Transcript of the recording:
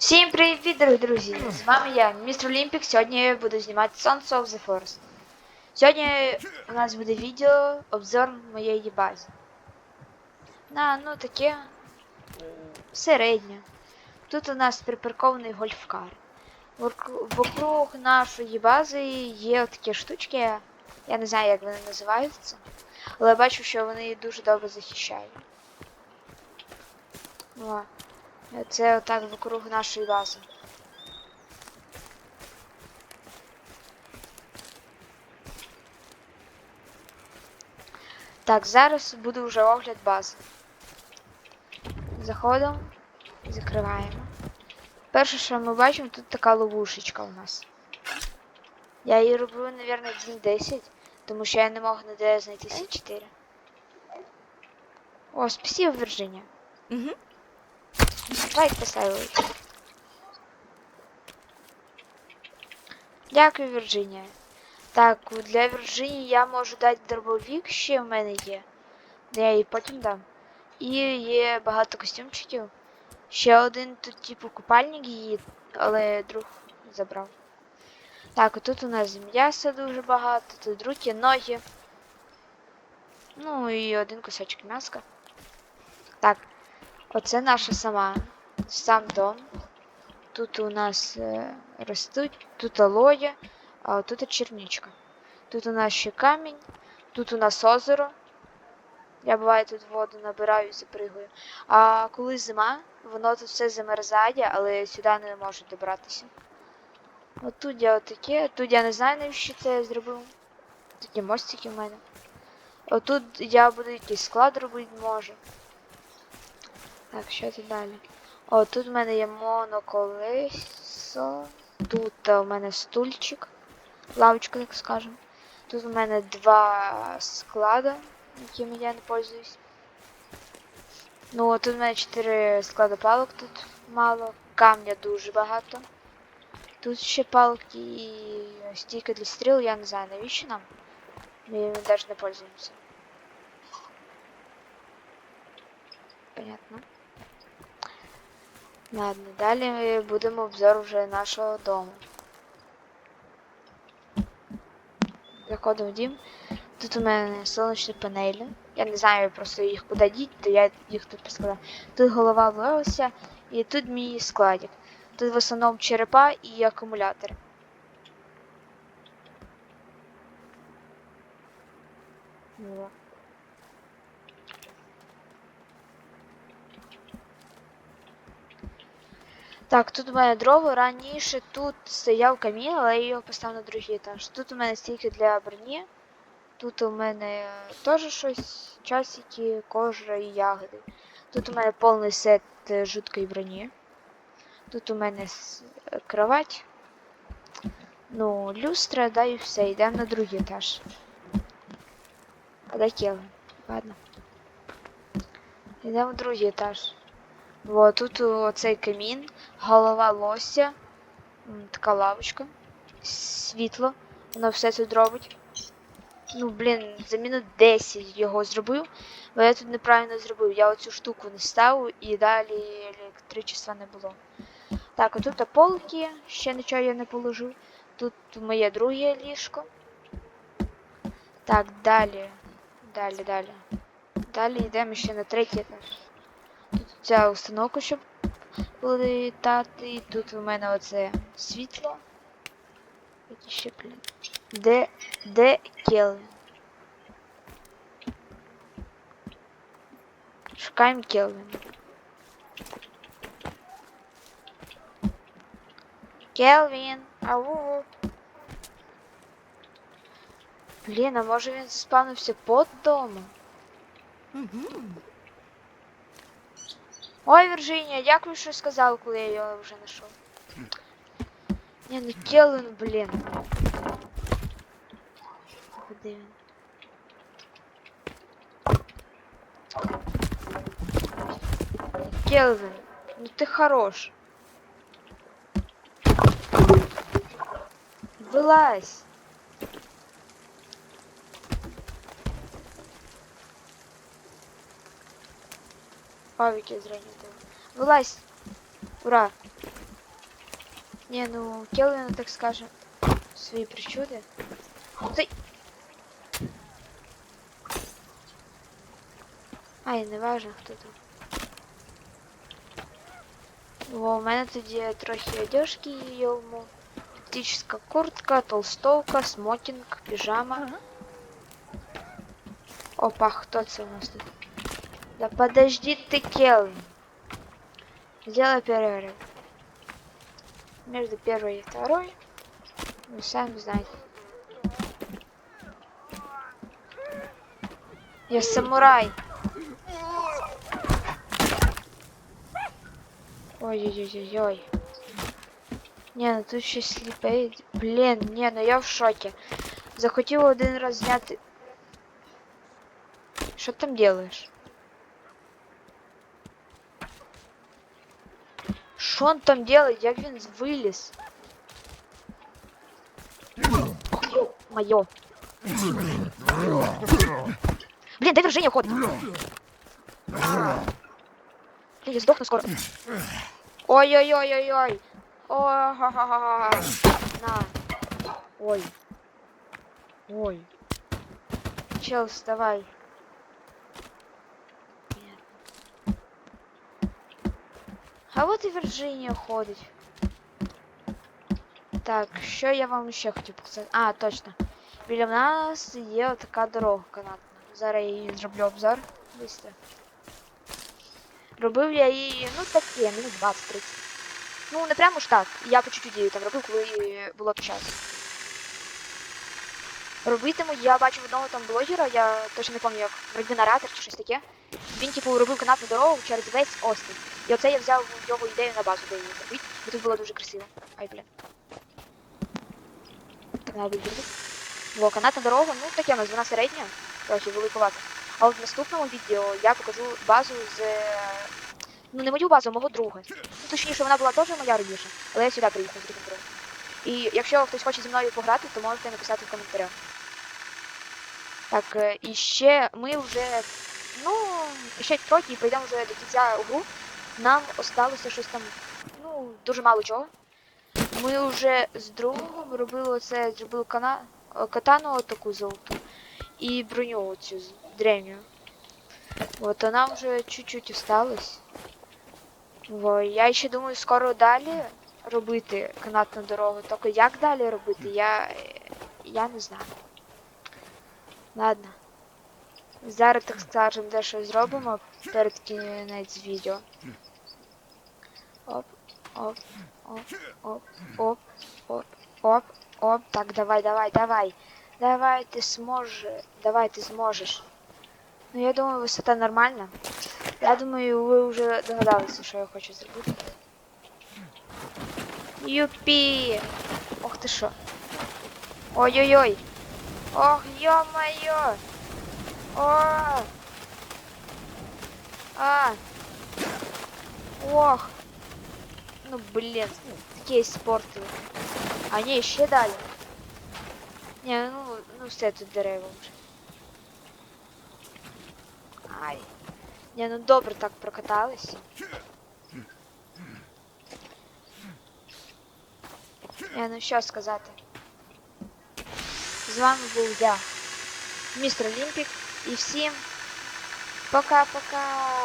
Всім привіт, дорогі друзі! З вами я, містер Олімпік. Сьогодні я буду знімати Sons of the Forest. Сьогодні у нас буде відео обзор моєї бази. На, ну таке середнє. Тут у нас припаркований гольфкар. Вокруг нашої бази є такі штучки. Я не знаю, як вони називаються. Але бачу, що вони дуже добре захищають. Це отак вокруг нашої бази. Так, зараз буде вже огляд бази. Заходимо і закриваємо. Перше, що ми бачимо, тут така ловушечка у нас. Я її роблю, мабуть, день 10, тому що я не можу ніде знайти С4. О, спасибо, Вірджинія. Угу. Лайк поставили. Дякую, Вірджинія. Так, для Вірджинії я можу дати дробовик, ще в мене є. Я їй потім дам. І є багато костюмчиків. Ще один тут, типу, купальник її, але друг забрав. Так, отут у нас м'яса дуже багато, тут руки, ноги. Ну і один кусочок м'яска. Так, Оце наша сама сам дом. Тут у нас е, ростуть, тут алоє, а тут черничка. Тут у нас ще камінь, тут у нас озеро. Я буває тут воду набираю і запригую. А коли зима, воно тут все замерзає, але сюди не може добратися. От тут я отаке, тут я не знаю, навіщо це я зробив. Тут є мостики в мене. Отут я буду якийсь склад робити може. Так, що тут далі? О, тут в мене є моноколесо. Тут е, у мене стульчик. Лавочка, так скажемо. Тут у мене два склада, якими я не пользуюсь. Ну, тут у мене 4 склади палок тут мало. Камня дуже багато. Тут ще палки і стійка для стріл, я не знаю навіщо нам. Ми їм навіть не пользуємося. Понятно. Ладно, далі ми будемо обзор вже нашого дому. Заходимо в дім. Тут у мене сонячні панелі. Я не знаю просто їх куди діти, то я їх тут поскладав. Тут голова лося і тут мій складик. Тут в основному черепа і акумулятори. Вот. Так, тут у мене дрова. Раніше тут стояв камін, але я його поставив на другий етаж. Тут у мене стільки для броні. Тут у мене теж щось, часики, кожа і ягоди. Тут у мене повний сет е, жуткої броні. Тут у мене е, кровать. Ну, люстра, да і все. Йдемо на другий етаж. Келвін? Ладно. Йдемо в другий етаж. Вот, тут оцей камін, голова лося, така лавочка, світло, воно все тут робить. Ну, блін, за минут 10 його зробив, бо я тут неправильно зробив. Я оцю штуку не ставив і далі електричества не було. Так, отут полки, ще нічого я не положив. Тут моє друге ліжко. Так, далі. Далі, далі. Далі йдемо ще на третій етаж. Ця установка, щоб літати. Тут у мене оце світло. Які ще блін. Де. Де Келвін? Шукаємо Келвін. Келвін! Ау! Блін, а може він спавнився під домом? Угу. Ой, Вірджинія, дякую, що сказав, коли я його вже знайшов. Ні, ну Келвін, блін. Куди він? Келвин, ну ты хорош. Вылазь. Павики было. Вылазь. Ура. Не, ну, Келвина, так скажем, свои причуды. Ти... Ай, не важно, хто там. О, у мене тоді трохи одежки йому. Тактическая куртка, толстовка, смокинг, пижама. Опа, хто це у нас тут? Да подожди ты, Келвин. Сделай перерыв. Между первой и второй. Вы сами знаете. Я самурай. Ой-ой-ой-ой. Не, ну тут ще сліпий. Блін, ні, ну я в шокі. Захотів один раз зняти. Що там делаешь? Що он там делает? Як він виліз? Моё. Блин, дай вержение ход. Блин, я сдохну скоро. Ой-ой-ой-ой-ой. На. Ой. Ой. Чел, вставай. А от і Вірджинія ходить. Так, що я вам ще хотів показати? А, точно. Біля нас є така дорога канатна. Зараз я її зроблю обзор. Быстро. Робив я її, ну таке, минут 20-30. Ну, не прямо ж так. Я по чуть-чуть там робив, коли було час. Робитиму, я бачив одного там блогера, я точно не пам'ятаю, як вроді наратор чи щось таке. Він, типу, робив канатну дорогу через весь острів. І оце я взяв його ідею на базу, де її зробити. І тут було дуже красиво. Ай, блін. Так, навіть відбір. Во, канатна дорога, ну таке у нас вона середня, трохи великовата. А от в наступному відео я покажу базу з. е, Ну, не мою базу, а мого друга. Ну, точніше, вона була теж моя раніше, але я сюди приїхав з другим другом. І якщо хтось хоче зі мною пограти, то можете написати в коментарях. Так, е, і ще ми вже. Ну, ще трохи і прийдемо вже до кінця гру. Нам осталося щось там, ну, дуже мало чого. Ми вже з другом робили оце, зробили кана... е, катану таку золоту і броню оцю древню. От, а нам вже чуть-чуть осталось. Во, я ще думаю, скоро далі робити канатну дорогу. Тільки як далі робити, я, я не знаю. Ладно. Зараз, так скажем, дещо зробимо перед кінець відео. Оп, оп, оп, оп, оп, оп, оп, оп. Так, давай, давай, давай. Давай, ти зможеш. Давай, ти зможеш. Ну, я думаю, висота нормальна. Я думаю, ви вже догадалися, що я хочу зробити. Юпі! Ох ти що. Ой-ой-ой! Ох, ё-моё! О! А! Ох! Ну блин, такі спорти. А ні, ще далі. Ні, ну, ну все тут дерева вже. Ай. Ні, ну добре так прокатались. Ні, ну що сказати. З вами був я, містер Олімпік, і всім пока-пока.